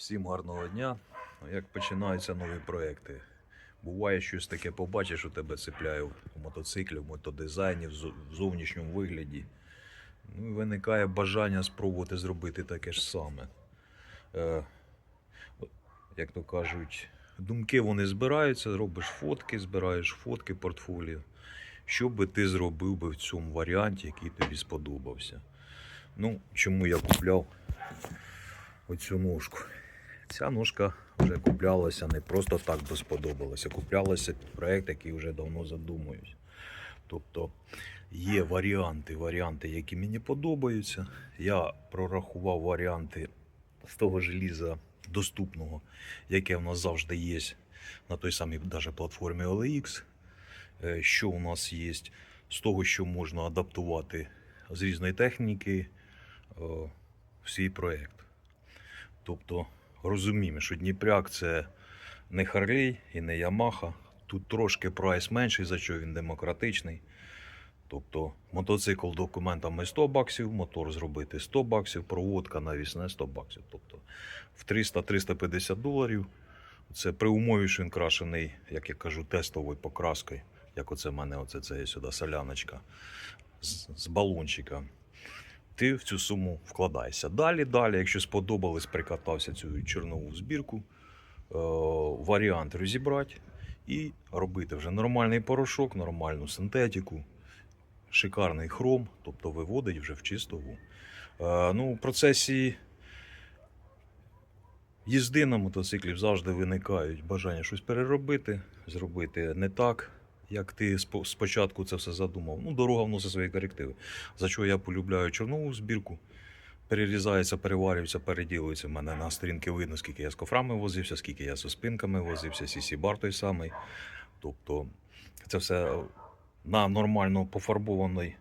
Всім гарного дня. Як починаються нові проекти? Буває щось таке побачиш, у тебе цепляє в мотоциклі, в мотодизайні, в зовнішньому вигляді. Ну, і виникає бажання спробувати зробити таке ж саме. Е, як то кажуть, думки вони збираються, робиш фотки, збираєш фотки, портфоліо. Що би ти зробив би в цьому варіанті, який тобі сподобався? Ну, чому я купляв оцю ножку? Ця ножка вже куплялася не просто так, бо сподобалася. Куплялася під проект, який вже давно задумуюсь. Тобто є варіанти, варіанти, які мені подобаються. Я прорахував варіанти з того желіза доступного, яке в нас завжди є на той самій даже платформі OLX. Е, Що у нас є з того, що можна адаптувати з різної техніки е, в свій проєкт. Тобто розуміємо, що Дніпряк це не Харлей і не Ямаха. Тут трошки прайс менший, за що він демократичний. Тобто мотоцикл документами 100 баксів, мотор зробити 100 баксів, проводка навісне 100 баксів. Тобто в 300-350 доларів. Це при умові, що він крашений, як я кажу, тестовою покраскою, як оце в мене оце це є сюди соляночка з, з балончика. Ти в цю суму вкладаєшся. Далі, далі, якщо сподобалось, прикатався цю чорнову збірку, е, варіант розібрати і робити вже нормальний порошок, нормальну синтетику, шикарний хром, тобто виводить вже в чистову. Е, ну, в процесі їзди на мотоциклі завжди виникають бажання щось переробити, зробити не так, як ти спочатку це все задумав. Ну, дорога вносить свої корективи. За що я полюбляю чорнову збірку. Перерізається, переварюється, переділується. У мене на сторінки видно, скільки я з кофрами возився, скільки я з спинками возився, сісі бар той самий. Тобто це все на нормально пофарбованій,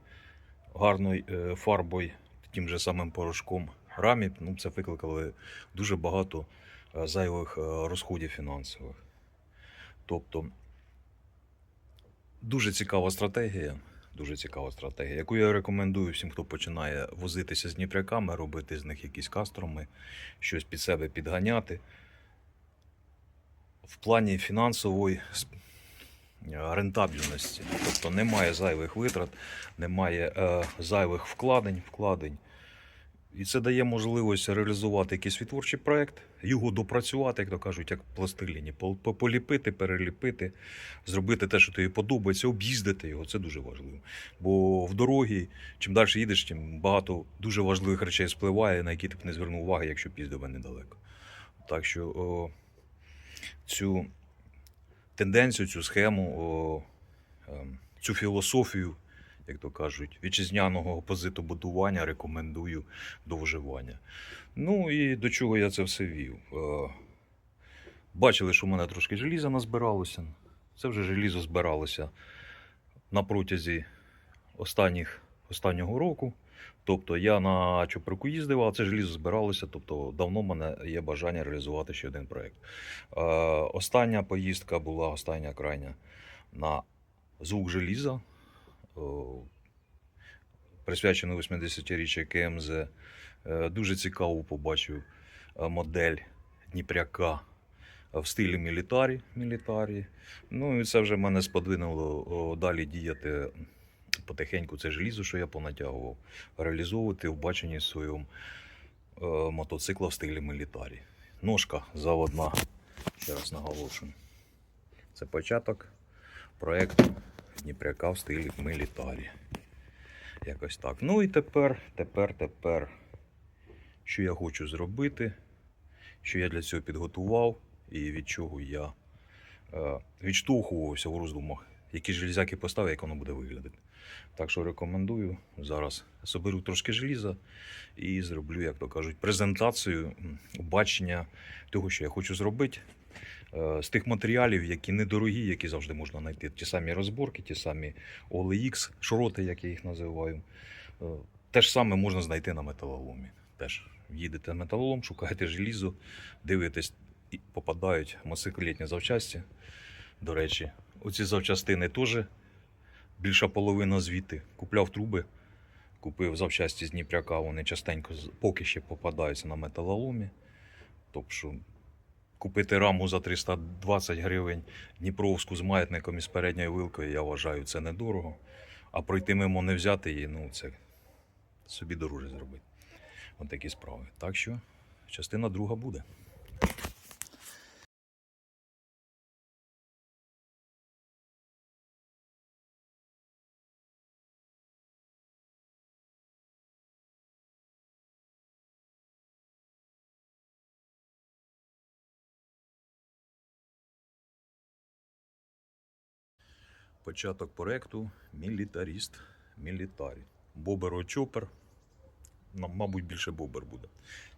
гарною е, фарбою, тим же самим порошком рамі. Ну, це викликало дуже багато е, зайвих е, розходів фінансових. Тобто дуже цікава стратегія. Дуже цікава стратегія, яку я рекомендую всім, хто починає возитися з дніпряками, робити з них якісь кастроми, щось під себе підганяти. В плані фінансової рентабельності. Тобто немає зайвих витрат, немає е, зайвих вкладень, вкладень. І це дає можливість реалізувати якийсь відтворчий проєкт, його допрацювати, як то кажуть, як пластиліні, пол- поліпити, переліпити, зробити те, що тобі подобається, об'їздити його. Це дуже важливо. Бо в дорогі, чим далі їдеш, тим багато дуже важливих речей спливає, на які ти б не звернув уваги, якщо б недалеко. Так що о, цю тенденцію, цю схему, о, ем, цю філософію, як то кажуть, вітчизняного опозитобудування рекомендую до вживання. Ну і до чого я це все вів? Е, Бачили, що в мене трошки желіза назбиралося. Це вже желізо збиралося на протязі останніх, останнього року. Тобто я на Чоприку їздив, а це желізо збиралося. Тобто давно в мене є бажання реалізувати ще один проєкт. Е, остання поїздка була, остання крайня на звук желіза, е, присвячений 80-річчя КМЗ. Е, дуже цікаво побачив е, модель Дніпряка в стилі мілітарі. мілітарі. Ну і це вже мене сподвинуло далі діяти потихеньку це желізо, що я понатягував, реалізовувати в баченні своєму е, мотоцикла в стилі мілітарі. Ножка заводна, ще раз наголошую. Це початок проєкту Дніпряка в стилі мілітарі. Якось так. Ну і тепер, тепер, тепер, що я хочу зробити, що я для цього підготував і від чого я е, відштовхувався в роздумах, які железяки поставив, як воно буде виглядати. Так що рекомендую зараз соберу трошки желіза і зроблю, як то кажуть, презентацію бачення того, що я хочу зробити. Е, З тих матеріалів, які недорогі, які завжди можна знайти. Ті самі розборки, ті самі OLX, шроти, як я їх називаю. Е, Те ж саме можна знайти на металоломі. Теж їдете на металолом, шукаєте желізо, дивитесь, і попадають мотоциклетні завчасті. До речі, оці завчастини теж більша половина звідти. Купляв труби, купив завчасті з Дніпряка, вони частенько поки ще попадаються на металоломі. Тобто, купити раму за 320 гривень Дніпровську з маятником і з передньою вилкою, я вважаю, це недорого. А пройти мимо не взяти її, ну це собі дороже зробити. От такі справи. Так що частина друга буде. Початок проекту Мілітаріст. Мілітарі. Бобер Чопер. Мабуть, більше бобер буде.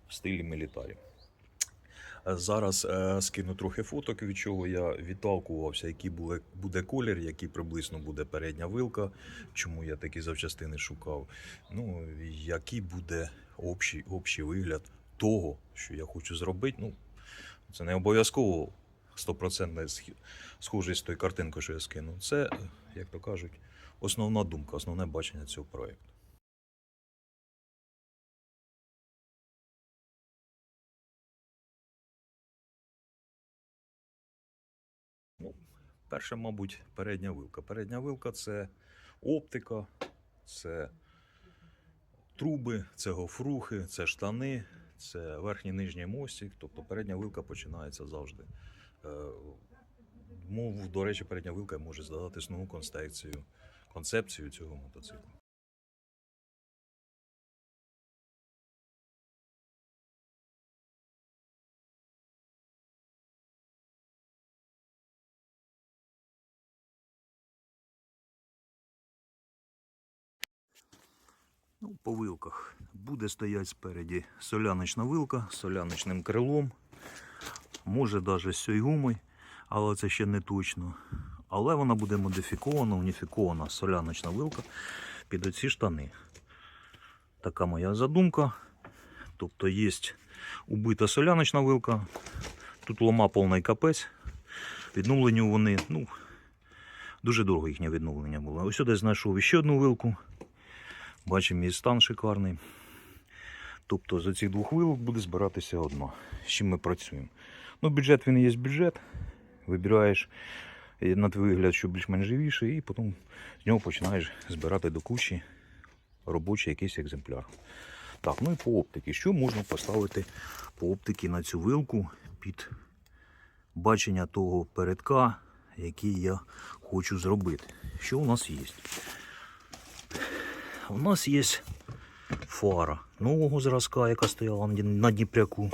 В стилі мілітарі. Зараз е, скину трохи фоток, від чого я відталкувався, який буде, буде колір, який приблизно буде передня вилка, чому я такі завчастини шукав. Ну, який буде общий, общий вигляд того, що я хочу зробити. Ну, це не обов'язково 100% схі- схожий з тою картинкою, що я скинув. Це, е, як то кажуть, основна думка, основне бачення цього проєкту. Ну, перше, мабуть, передня вилка. Передня вилка це оптика, це труби, це гофрухи, це штани, це верхній нижній мостик. Тобто передня вилка починається завжди. Е, Мов, до речі, передня вилка може задати основну концепцію, концепцію цього мотоциклу. Ну, по вилках. Буде стояти спереді соляночна вилка з соляночним крилом. Може навіть з сьойгумою, але це ще не точно. Але вона буде модифікована, уніфікована соляночна вилка під оці штани. Така моя задумка. Тобто є убита соляночна вилка. Тут лома повний капець. Відновленню вони, ну, дуже дорого їхнє відновлення було. Ось сюди знайшов ще одну вилку. Бачимо, її стан шикарний. Тобто з цих двох вилок буде збиратися одна. З чим ми працюємо. Ну, бюджет він і є бюджет. Вибираєш на твій вигляд, що більш-менш живіше, і потім з нього починаєш збирати до кучі робочий якийсь екземпляр. Так, ну і по оптиці. Що можна поставити по оптиці на цю вилку під бачення того передка, який я хочу зробити? Що у нас є? У нас є фара нового зразка, яка стояла на Дніпряку,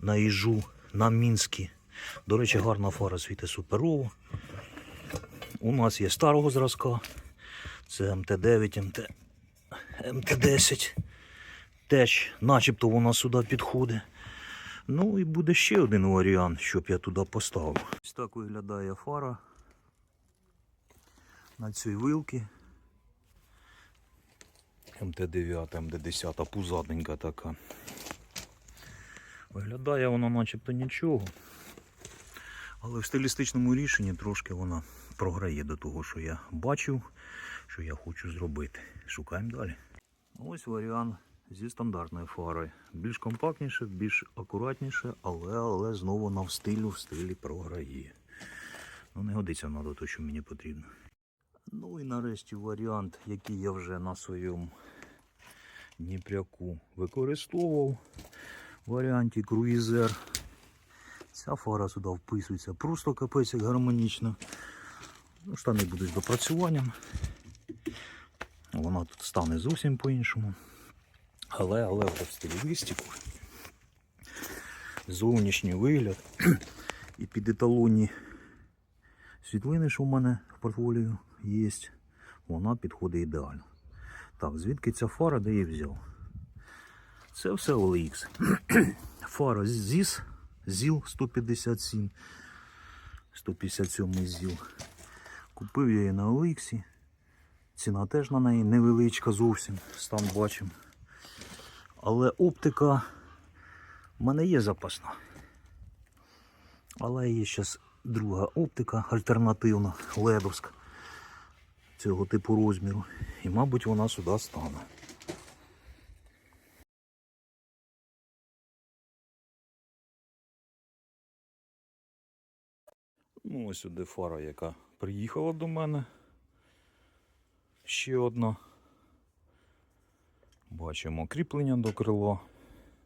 на Іжу, на Мінські. До речі, гарна фара світить суперово. У нас є старого зразка. Це МТ-9, МТ... МТ-10. Теж, начебто вона сюди підходить. Ну і буде ще один варіант, щоб я туди поставив. Ось так виглядає фара на цій вилці. МТ-9, МТ-10, пузатенька така. Виглядає вона начебто нічого. Але в стилістичному рішенні трошки вона програє до того, що я бачив, що я хочу зробити. Шукаємо далі. Ось варіант зі стандартною фарою. Більш компактніше, більш акуратніше, але, але знову на в стилю, в стилі програє. Ну, не годиться вона до того, що мені потрібно. Ну і нарешті варіант, який я вже на своєму Дніпряку використовував. Варіанті круїзер. Ця фара сюди вписується просто капець як гармонічно. Ну, штани будуть допрацюванням. Вона тут стане зовсім по-іншому. Але, але в стилі листику. Зовнішній вигляд. І під еталонні світлини, що в мене в портфоліо є, вона підходить ідеально. Так, звідки ця фара, де я взяв? Це все OLX. Фара ZIS, ZIL 157. 157 ZIL. Купив я її на OLX. Ціна теж на неї невеличка зовсім, стан бачимо. Але оптика в мене є запасна. Але є зараз друга оптика альтернативна, ледовська цього типу розміру. І, мабуть, вона сюди стане. Ну, ось сюди фара, яка приїхала до мене. Ще одна. Бачимо кріплення до крила,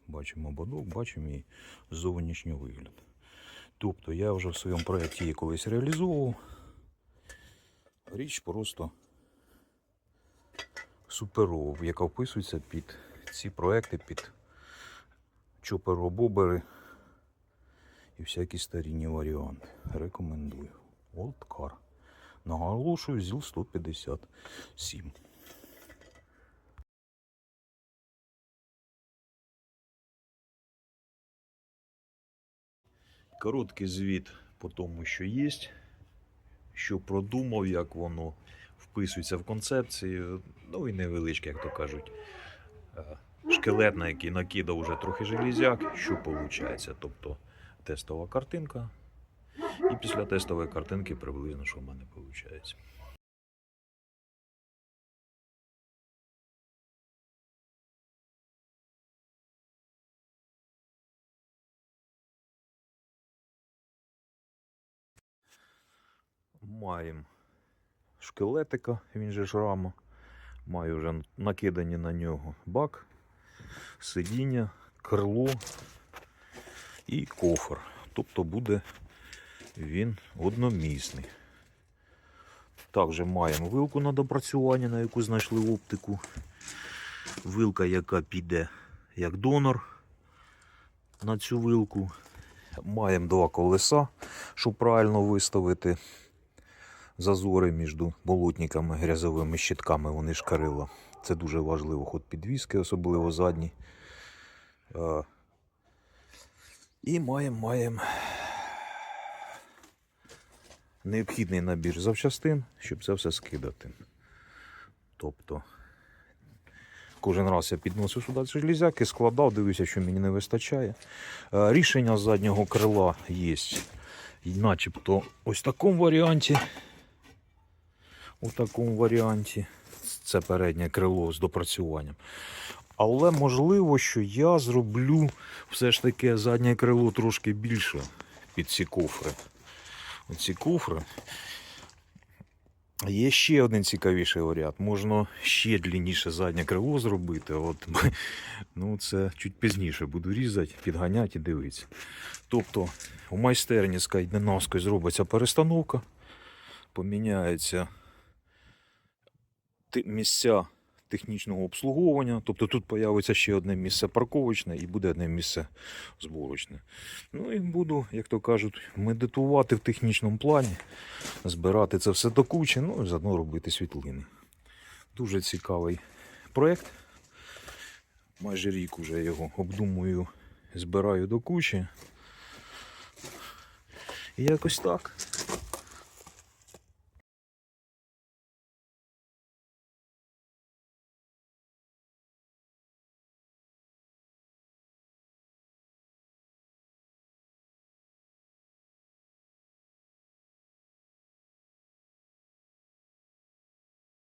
бачимо бодок, бачимо і зовнішній вигляд. Тобто я вже в своєму проєкті її колись реалізовував. Річ просто суперова, яка вписується під ці проекти, під чоперобобери і всякі старінні варіанти. Рекомендую. Old Наголошую, ЗІЛ 157. Короткий звіт по тому, що є, що продумав, як воно вписується в концепцію. Ну і невеличкий, як то кажуть, е, шкелет, на який накидав уже трохи железяк, що виходить. Тобто тестова картинка. І після тестової картинки приблизно, що в мене виходить. Маємо шкелетика, він же ж рама. Маю вже накидані на нього бак, сидіння, крило і кофр. Тобто буде він одномісний. Також маємо вилку на допрацювання, на яку знайшли оптику. Вилка, яка піде як донор на цю вилку. Маємо два колеса, щоб правильно виставити зазори між болотниками, грязовими щитками, вони ж карила. Це дуже важливо, ход підвіски, особливо задні. І маємо, маємо необхідний набір запчастин, щоб це все скидати. Тобто, кожен раз я підносив сюди железяки, складав, дивився, що мені не вистачає. Е, Рішення заднього крила є. Начебто ось в такому варіанті. У такому варіанті. Це переднє крило з допрацюванням. Але можливо, що я зроблю все ж таки заднє крило трошки більше під ці кофри. Оці кофри. Є ще один цікавіший варіант. Можна ще длинніше заднє крило зробити. От, ну, це чуть пізніше буду різати, підганяти і дивитися. Тобто у майстерні з Кайденовської зробиться перестановка, поміняються ти- місця технічного обслуговування. Тобто тут появиться ще одне місце парковочне і буде одне місце зборочне. Ну і буду, як то кажуть, медитувати в технічному плані, збирати це все до кучі, ну і заодно робити світлини. Дуже цікавий проєкт. Майже рік уже його обдумую, збираю до кучі. І якось так.